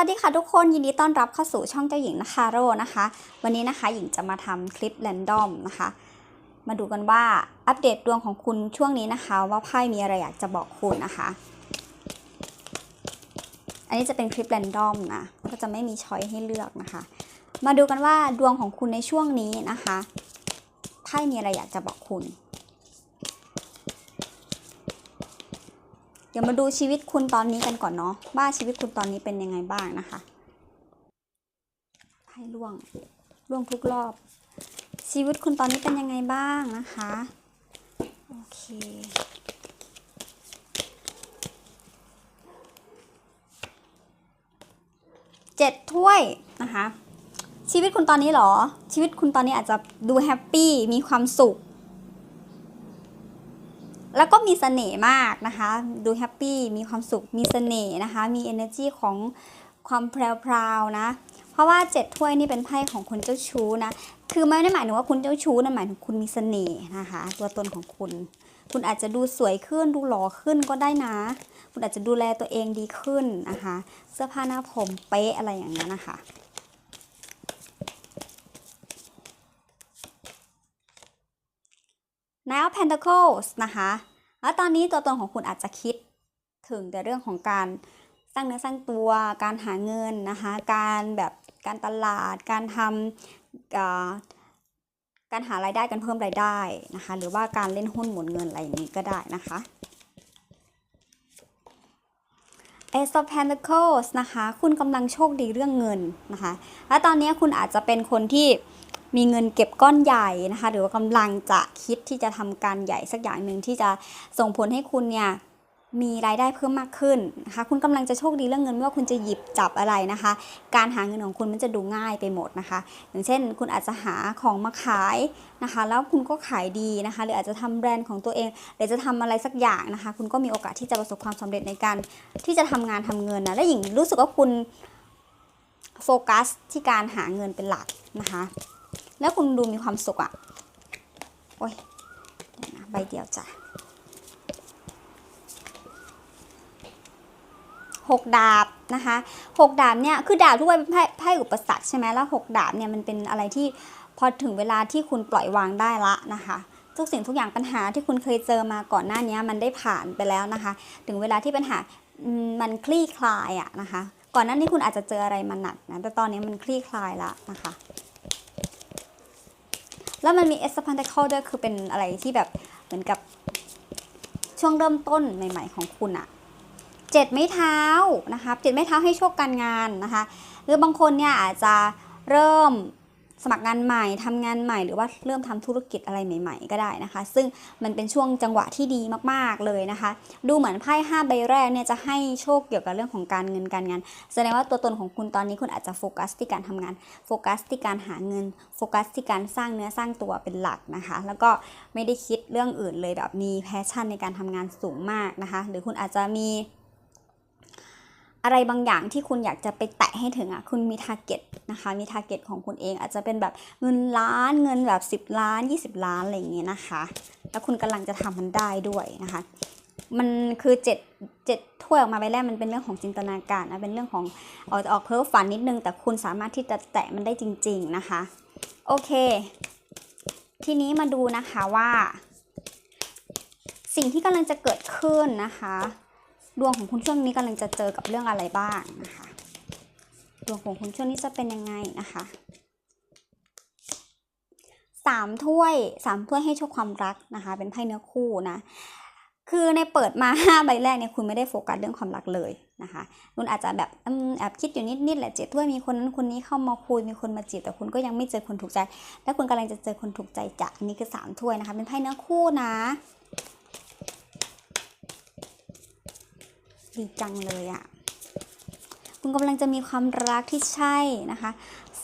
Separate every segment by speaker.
Speaker 1: วัสดีค่ะทุกคนยินดีต้อนรับเข้าสู่ช่องเจ้าหญิงนะคะโรนะคะ วันนี้นะคะหญิงจะมาทำคลิปแรนดอมนะคะ มาดูกันว่าอัปเดตดวงของคุณช่วงนี้นะคะ ว่าไพ่มีอะไรอยากจะบอกคุณนะคะ อันนี้จะเป็นคลิปแรนดอมนะก็จะไม่มีช้อยให้เลือกนะคะ มาดูกันว่าดวงของคุณในช่วงนี้นะคะไพ่มีอะไรอยากจะบอกคุณ ดี๋ยวมาดูชีวิตคุณตอนนี้กันก่อนเนาะว่าชีวิตคุณตอนนี้เป็นยังไงบ้างนะคะให้ล่วงล่วงทุกรอบ ชีวิตคุณตอนนี้เป็นยังไงบ้างนะคะโอเคเจ็ดถ้วยนะคะชีวิตคุณตอนนี้หรอ ชีวิตคุณตอนนี้อาจจะดูแฮปปี้มีความสุข มีเสน่ห์มากนะคะ ดูแฮปปี้มีความสุขมีเสน่ห์นะคะ มี energy ของความแพรวๆนะ เพราะว่าเจ็ดถ้วยนี่เป็นไพ่ของคนเจ้าชู้นะ คือไม่ได้หมายถึงว่าคุณเจ้าชู้นะหมายถึงคุณมีเสน่ห์นะคะ ตัวตนของคุณ คุณอาจจะดูสวยขึ้นดูหล่อขึ้นก็ได้นะ คุณอาจจะดูแลตัวเองดีขึ้นนะคะ เสื้อผ้าหน้าผมเป๊ะอะไรอย่างนี้นนะคะ Nine of Pentacles นะคะ แล้วตอนนี้ตัวตนของคุณอาจจะคิดถึงแต่เรื่องของการสร้างเนื้อสร้างตัวการหาเงินนะคะ การแบบการตลาด การทำการหารายได้การเพิ่มรายได้นะคะ หรือว่าการเล่นหุ้นหมุนเงินอะไรอย่างนี้ก็ได้นะคะ Ace of Pentacles นะคะ คุณกำลังโชคดีเรื่องเงินนะคะ และตอนนี้คุณอาจจะเป็นคนที่ มีเงินเก็บก้อนใหญ่นะคะ หรือว่ากำลังจะคิดที่จะทำการใหญ่สักอย่างหนึ่งที่จะส่งผลให้คุณเนี่ยมีรายได้เพิ่มมากขึ้นนะคะคุณกำลังจะโชคดีเรื่องเงินไม่ว่าคุณจะหยิบจับอะไรนะคะ การหาเงินของคุณมันจะดูง่ายไปหมดนะคะ อย่างเช่น คุณอาจจะหาของมาขายนะคะ แล้วคุณก็ขายดีนะคะ หรืออาจจะทำแบรนด์ของตัวเอง หรือจะทำอะไรสักอย่างนะคะ คุณก็มีโอกาสที่จะประสบความสำเร็จในการที่จะทำงานทำเงินนะและหญิงรู้สึกว่าคุณโฟกัสที่การหาเงินเป็นหลักนะคะ แล้วคุณดูมีความสุขอะ่ะ โอ้ยนะใบเดียวจ้ะหกดาบนะคะหกดาบเนี่ยคือดาบทุกใบเป็นไพ่อุปสรรคใช่ไหมแล้วหกดาบเนี่ยมันเป็นอะไรที่พอถึงเวลาที่คุณปล่อยวางได้ละนะคะทุกสิ่งทุกอย่างปัญหาที่คุณเคยเจอมาก่อนหน้านี้มันได้ผ่านไปแล้วนะคะ ถึงเวลาที่ปัญหามมันคลี่คลายอะนะคะ ก่อนหน้านี้คุณอาจจะเจออะไรมาหนักนะแต่ตอนนี้มันคลี่คลายละนะคะ แล้วมันมีเอสพันเทคลด้วยคือเป็นอะไรที่แบบเหมือนกับช่วงเริ่มต้นใหม่ ๆ ของคุณอะเจ็ดไม้เท้านะคะเจ็ดไม้เท้าให้โชคการงานนะคะ หรือบางคนเนี่ยอาจจะเริ่ม สมัครงานใหม่ทำงานใหม่หรือว่าเริ่มทำธุรกิจอะไรใหม่ ๆ ก็ได้นะคะ ซึ่งมันเป็นช่วงจังหวะที่ดีมากๆเลยนะคะ ดูเหมือนไพ่ห้าใบแรกเนี่ยจะให้โชคเกี่ยวกับเรื่องของการเงินการงาน แสดงว่าตัวตนของคุณตอนนี้คุณอาจจะโฟกัสที่การทำงาน โฟกัสที่การหาเงิน โฟกัสที่การสร้างเนื้อสร้างตัวเป็นหลักนะคะ แล้วก็ไม่ได้คิดเรื่องอื่นเลยแบบมีแพชชั่นในการทำงานสูงมากนะคะ หรือคุณอาจจะมี อะไรบางอย่างที่คุณอยากจะไปแตะให้ถึงอะคุณมีทาร์เก็ตนะคะมีทาร์เก็ตของคุณเองอาจจะเป็นแบบเงินล้านเงินแบบ 10 ล้าน 20 ล้านอะไรอย่างเงี้ยนะคะ แล้วคุณกำลังจะทำมันได้ด้วยนะคะ มันคือเจ็ดเจ็ดถ้วยออกมาใบแรกมันเป็นเรื่องของจินตนาการนะเป็นเรื่องของออกออกเพ้อฝันนิดนึง แต่คุณสามารถที่จะแตะมันได้จริง ๆนะคะ โอเค ทีนี้มาดูนะคะว่า สิ่งที่กำลังจะเกิดขึ้นนะคะ ดวงของคุณช่วงนี้กำลังจะเจอกับเรื่องอะไรบ้างนะคะ ดวงของคุณช่วงนี้จะเป็นยังไงนะคะสามถ้วยสามถ้วยให้โชคความรักนะคะ เป็นไพ่เนื้อคู่นะ คือในเปิดมาห้าใบแรกเนี่ยคุณไม่ได้โฟกัสเรื่องความรักเลยนะคะคุณอาจจะแบบแอบคิดอยู่นิดๆแหละเจ็ดถ้วยมีคนนั้นคนนี้เข้ามาคุยมีคนมาจีบแต่คุณก็ยังไม่เจอคนถูกใจ และคุณกำลังจะเจอคนถูกใจจะอันนี้คือสามถ้วยนะคะ เป็นไพ่เนื้อคู่นะ ดีจังเลยอะ่ะ คุณกำลังจะมีความรักที่ใช่นะคะ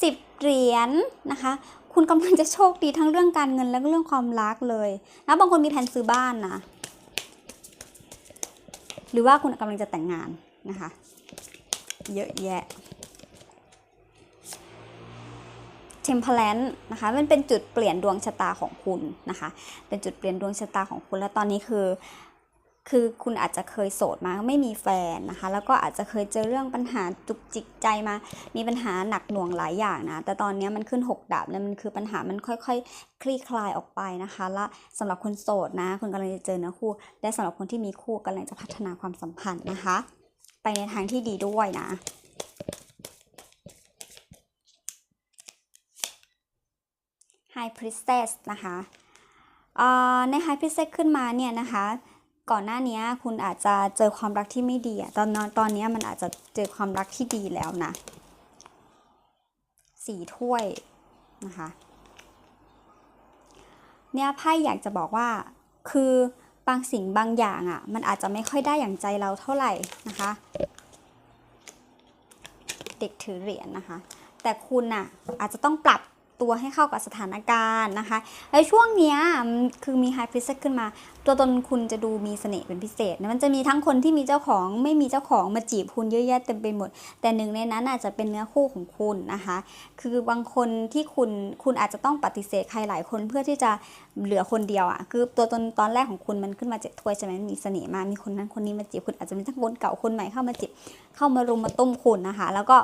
Speaker 1: สิบเหรียญนะคะ คุณกำลังจะโชคดีทั้งเรื่องการเงินและเรื่องความรักเลยนะบางคนมีแผนซื้อบ้านนะหรือว่าคุณกำลังจะแต่งงานนะคะ เยอะแยะ Temperance นะคะมันเป็นจุดเปลี่ยนดวงชะตาของคุณนะคะ เป็นจุดเปลี่ยนดวงชะตาของคุณแล้วตอนนี้คือ คือคุณอาจจะเคยโสดมาไม่มีแฟนนะคะ แล้วก็อาจจะเคยเจอเรื่องปัญหาจุกจิกใจมา มีปัญหาหนักหน่วงหลายอย่างนะ แต่ตอนนี้มันขึ้นหกดาบแล้วมันคือปัญหามันค่อย ๆ คลี่คลายออกไปนะคะ และสำหรับคนโสดนะคุณกำลังจะเจอเนื้อคู่ และสำหรับคนที่มีคู่กำลังจะพัฒนาความสัมพันธ์นะคะ ไปในทางที่ดีด้วยนะ High Priestess นะคะใน High Priestess ขึ้นมาเนี่ยนะคะ ก่อนหน้านี้คุณอาจจะเจอความรักที่ไม่ดีอะตอนนั้นตอนนี้มันอาจจะเจอความรักที่ดีแล้วนะสี่ถ้วยนะคะเนี่ยไพ่อยากจะบอกว่าคือบางสิ่งบางอย่างอะ่ะ มันอาจจะไม่ค่อยได้อย่างใจเราเท่าไหร่นะคะ เด็กถือเหรียญนะคะ แต่คุณน่ะอาจจะต้องปรับ ตัวให้เข้ากับสถานการณ์นะคะแล้ช่วงเนี้ยคือมีไฮฟิสขึ้นมา ตัวตนคุณจะดูมีเสน่ห์เป็นพิเศษมันจะมีทั้งคนที่มีเจ้าของไม่มีเจ้าของมาจีบคุณเยอะแยะเต็มไปหมด แต่หนึ่งในนั้นอาจจะเป็นเนื้อคู่ของคุณนะคะ คือบางคนที่คุณคุณอาจจะต้องปฏิเสธใครหลายคนเพื่อที่จะเหลือคนเดียวอะคือตัวตนตอนแรกของคุณมันขึ้นมาเจ็ดถ้วยใช่ไหมมีเสน่ห์มากมีคนนั้นคนนี้มาจีบคุณอาจจะมีทั้งคนเก่าคนใหม่เข้ามาจีบเข้ามารุมมาตุ้มคุณนะคะ แล้วก็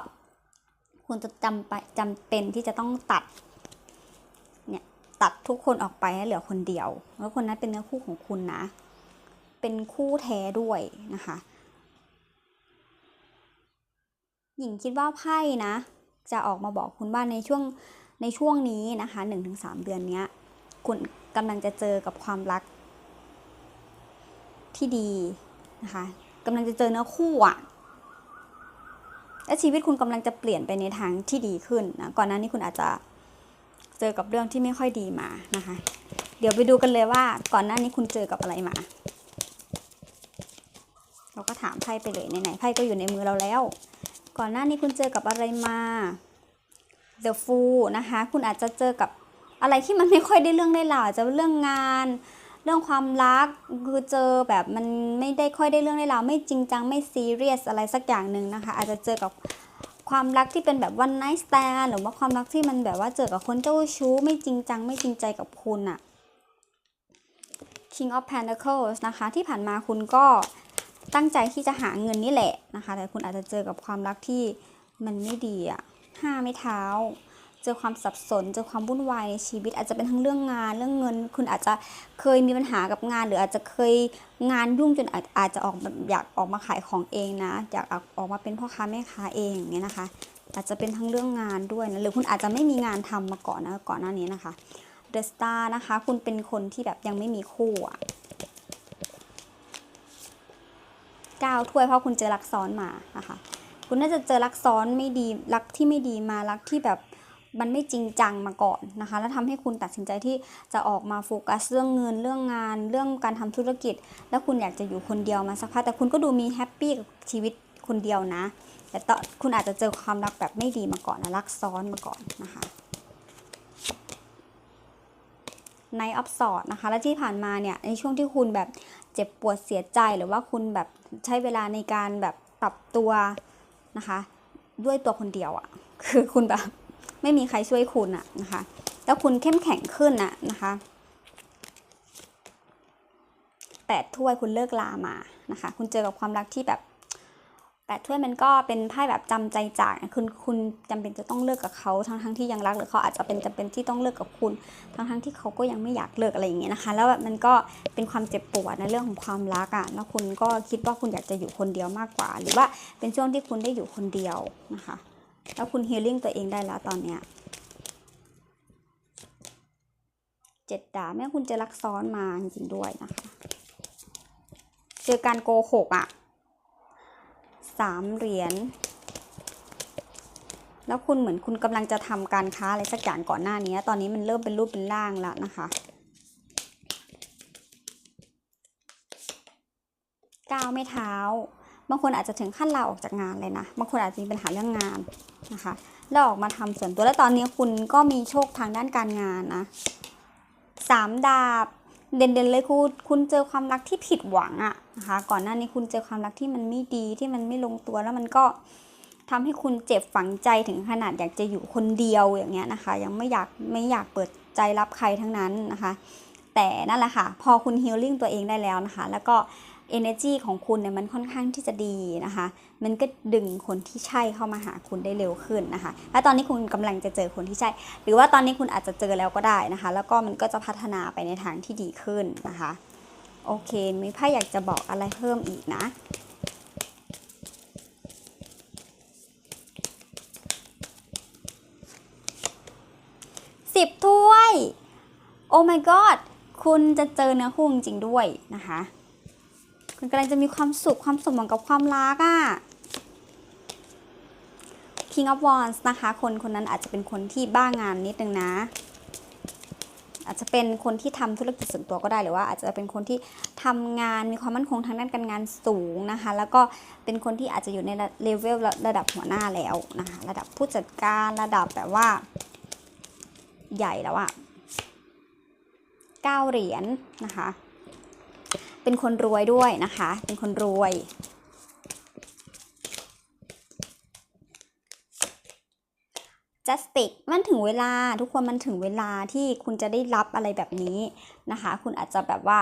Speaker 1: คุณจะจำไปจำเป็นที่จะต้องตัด ตัดทุกคนออกไปให้เหลือคนเดียว แล้วคนนั้นเป็นเนื้อคู่ของคุณนะ เป็นคู่แท้ด้วยนะคะ หญิงคิดว่าไพ่นะ จะออกมาบอกคุณว่าในช่วงในช่วงนี้นะคะหนึ่งถึงสามเดือนเนี้ยคุณกำลังจะเจอกับความรักที่ดีนะคะกำลังจะเจอเนื้อคู่อะและชีวิตคุณกำลังจะเปลี่ยนไปในทางที่ดีขึ้นนะก่อนหน้านี้คุณอาจจะ เจอกับเรื่องที่ไม่ค่อยดีมานะคะ เดี๋ยวไปดูกันเลยว่าก่อนหน้านี้คุณเจอกับอะไรมา เราก็ถามไพ่ไปเลยไหนๆไพ่ก็อยู่ในมือเราแล้ว ก่อนหน้านี้คุณเจอกับอะไรมา The Fool นะคะ คุณอาจจะเจอกับอะไรที่มันไม่ค่อยได้เรื่องได้ราวอาจจะเรื่องงาน เรื่องความรักคือเจอแบบมันไม่ได้ค่อยได้เรื่องได้ราวไม่จริงจังไม่ซีเรียสอะไรสักอย่างหนึ่งนะคะ อาจจะเจอกับ ความรักที่เป็นแบบวันไนท์สแตนหรือว่าความรักที่มันแบบว่าเจอกับคนเจ้าชู้ไม่จริงจังไม่จริงใจกับคุณอะ King of Pentacles นะคะที่ผ่านมาคุณก็ตั้งใจที่จะหาเงินนี่แหละนะคะ แต่คุณอาจจะเจอกับความรักที่มันไม่ดีอะห้าไม่เท้า เจอความสับสน เจอความวุ่นวายในชีวิต อาจจะเป็นทั้งเรื่องงานเรื่องเงิน คุณอาจจะเคยมีปัญหากับงาน หรืออาจจะเคยงานยุ่งจนอาจอาจจะออกอยากออกมาขายของเองนะ อยากออกมาเป็นพ่อค้าแม่ค้าเองอย่างเงี้ยนะคะ อาจจะเป็นทั้งเรื่องงานด้วยนะหรือคุณอาจจะไม่มีงานทำมาก่อนนะก่อนหน้านี้นะคะ The Star นะคะ คุณเป็นคนที่แบบยังไม่มีคู่อะเก้าถ้วยเพราะคุณเจอรักซ้อนมานะคะ คุณน่าจะเจอรักซ้อนไม่ดีรักที่ไม่ดีมารักที่แบบ มันไม่จริงจังมาก่อนนะคะ แล้วทำให้คุณตัดสินใจที่จะออกมาโฟกัสเรื่องเงินเรื่องงาน เรื่องการทำธุรกิจ แล้วคุณอยากจะอยู่คนเดียวมาสักพักแต่คุณก็ดูมีแฮปปี้กับชีวิตคนเดียวนะ แต่ตอคุณอาจจะเจอความรักแบบไม่ดีมาก่อนนะรักซ้อนมาก่อนนะคะในออฟสอดนะคะ และที่ผ่านมาเนี่ยในช่วงที่คุณแบบเจ็บปวดเสียใจหรือว่าคุณแบบใช้เวลาในการแบบปรับตัวนะคะ ด้วยตัวคนเดียวอะ่ะ คือคุณแบบ ไม่มีใครช่วยคุณอะนะคะ แล้วคุณเข้มแข็งขึ้นอะนะคะแปดถ้วยคุณเลิกลามานะคะ คุณเจอกับความรักที่แบบแปดถ้วยมันก็เป็นไพ่แบบจำใจจากคุณคุณจำเป็นจะต้องเลิกกับเขาทั้งทั้งที่ยังรักหรือเขาอาจจะเป็นจำเป็นที่ต้องเลิกกับคุณ ทั้งทั้งที่เขาก็ยังไม่อยากเลิกอะไรอย่างเงี้ยนะคะ แล้วแบบมันก็เป็นความเจ็บปวดในเรื่องของความรักอะ่ะแล้วคุณก็คิดว่าคุณอยากจะอยู่คนเดียวมากกว่า หรือว่าเป็นช่วงที่คุณได้อยู่คนเดียวนะคะ แล้วคุณฮีลิ่งตัวเองได้แล้วตอนเนี้ยเจ็ดดาบแม่คุณจะรักซ้อนมาจริงๆด้วยนะคะ เจอการโกหกอะสามเหรียญแล้วคุณเหมือนคุณกำลังจะทำการค้าอะไรสักอย่างก่อนหน้านี้ ตอนนี้มันเริ่มเป็นรูปเป็นร่างแล้วนะคะก้าวไม่เท้า บางคนอาจจะถึงขั้นลาออกจากงานเลยนะ บางคนอาจจะมีปัญหาเรื่องงานนะคะแล้วออกมาทำส่วนตัวแล้วตอนนี้คุณก็มีโชคทางด้านการงานนะสามดาบเด่นๆเลยคุณคุณเจอความรักที่ผิดหวังอะนะคะ ก่อนหน้านี้คุณเจอความรักที่มันไม่ดีที่มันไม่ลงตัวแล้วมันก็ทำให้คุณเจ็บฝังใจถึงขนาดอยากจะอยู่คนเดียวอย่างเงี้ยนะคะ ยังไม่อยากไม่อยากเปิดใจรับใครทั้งนั้นนะคะ แต่นั่นแหละค่ะ พอคุณฮีลลิ่งตัวเองได้แล้วนะคะ แล้วก็ energy ของคุณเนี่ยมันค่อนข้างที่จะดีนะคะ มันก็ดึงคนที่ใช่เข้ามาหาคุณได้เร็วขึ้นนะคะและตอนนี้คุณกำลังจะเจอคนที่ใช่ หรือว่าตอนนี้คุณอาจจะเจอแล้วก็ได้นะคะ แล้วก็มันก็จะพัฒนาไปในทางที่ดีขึ้นนะคะ โอเค มีไพ่อยากจะบอกอะไรเพิ่มอีกนะสิบถ้วย โอ้ my god คุณจะเจอเนื้อคู่จริงด้วยนะคะ คุณกำลังจะมีความสุขความสมหวังกับความรักอะ่ะ King of Wands นะคะ คนคนนั้นอาจจะเป็นคนที่บ้างานนิดนึงนะ อาจจะเป็นคนที่ทำธุรกิจส่วนตัวก็ได้หรือว่า อาจจะเป็นคนที่ทำงานมีความมั่นคงทางด้านการงานสูงนะคะ แล้วก็เป็นคนที่อาจจะอยู่ในเลเวลระดับหัวหน้าแล้วนะคะ ระดับผู้จัดการระดับแบบว่า ใหญ่แล้วอะเก้าเหรียญนะคะ เป็นคนรวยด้วยนะคะ เป็นคนรวย justice มันถึงเวลาทุกคนมันถึงเวลาที่คุณจะได้รับอะไรแบบนี้นะคะ คุณอาจจะแบบว่า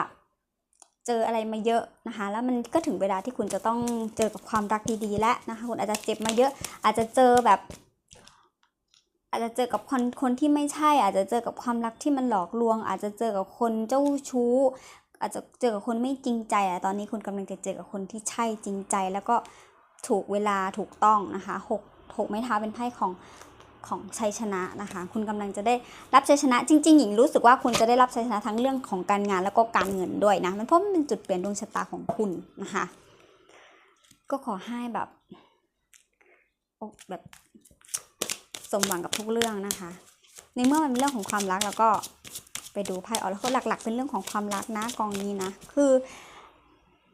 Speaker 1: เจออะไรมาเยอะนะคะ แล้วมันก็ถึงเวลาที่คุณจะต้องเจอกับความรักดีๆแล้วนะคะ คุณอาจจะเจ็บมาเยอะ อาจจะเจอแบบ อาจจะเจอกับคนคนที่ไม่ใช่ อาจจะเจอกับความรักที่มันหลอกลวง อาจจะเจอกับคนเจ้าชู้ อาจจะเจอกับคนไม่จริงใจอะตอนนี้คุณกำลังจะเจอกับคนที่ใช่จริงใจ แล้วก็ถูกเวลาถูกต้องนะคะหกหกไม้เท้าเป็นไพ่ของของชัยชนะนะคะ คุณกำลังจะได้รับชัยชนะ จริงๆหญิงรู้สึกว่าคุณจะได้รับชัยชนะทั้งเรื่องของการงานแล้วก็การเงินด้วยนะมันเพราะมันเป็นจุดเปลี่ยนดวงชะตาของคุณนะคะ ก็ขอให้แบบอกแบบสมหวังกับทุกเรื่องนะคะ ในเมื่อมันเป็นเรื่องของความรักแล้วก็ ไปดูไพ่ออกแล้วก็หลัก ๆ เป็นเรื่องของความรักนะกองนี้นะ คือ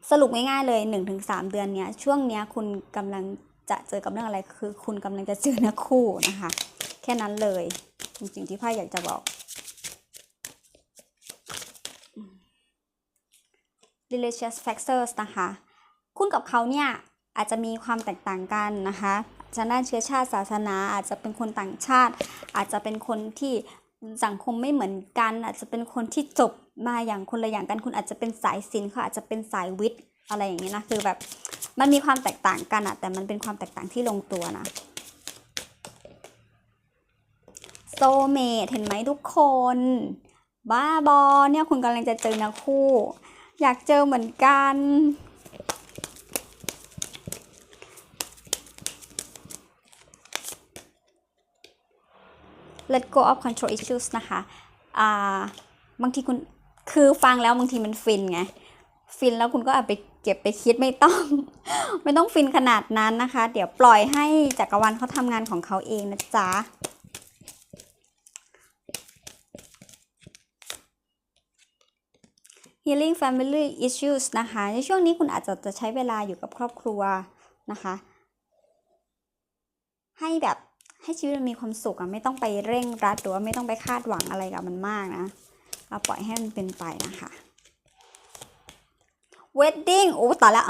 Speaker 1: สรุปง่ายๆเลย1นถึงสเดือนเนี้ยช่วงเนี้ยคุณกำลังจะเจอกับเรื่องอะไรคือ คุณกำลังจะเจอนื้อคู่นะคะ แค่นั้นเลยจริงๆที่ไพ่อยากจะบอก religious factors นะคะ คุณกับเขาเนี่ยอาจจะมีความแตกต่างกันนะคะทางด้านเชื้อชาติศาสนา อาจจะเป็นคนต่างชาติ อาจจะเป็นคนที่ สังคมไม่เหมือนกัน อาจจะเป็นคนที่จบมาอย่างคนละอย่างกัน คุณอาจจะเป็นสายศิลป์เขาอาจจะเป็นสายวิทย์อะไรอย่างนี้นะคือแบบมันมีความแตกต่างกันอะแต่มันเป็นความแตกต่างที่ลงตัวนะโซเมทเห็นไหมทุกคนบ้าบอเนี่ยคุณกำลังจะเจอนะคู่ อยากเจอเหมือนกัน let go of control issues นะคะอ่าบางทีคุณคือฟังแล้วบางทีมันฟินไง ฟินแล้วคุณก็เอาไปเก็บไปคิดไม่ต้อง ไม่ต้องฟินขนาดนั้นนะคะ เดี๋ยวปล่อยให้จักรวาลเขาทำงานของเขาเองนะจ๊ะ healing family issues นะคะ ในช่วงนี้คุณอาจจะจะใช้เวลาอยู่กับครอบครัวนะคะ ให้แบบ ให้ชีวิตมันมีความสุขอะไม่ต้องไปเร่งรัดหรือว่าไม่ต้องไปคาดหวังอะไรกับมันมากนะ เราปล่อยให้มันเป็นไปนะคะ wedding โอ้ตายละ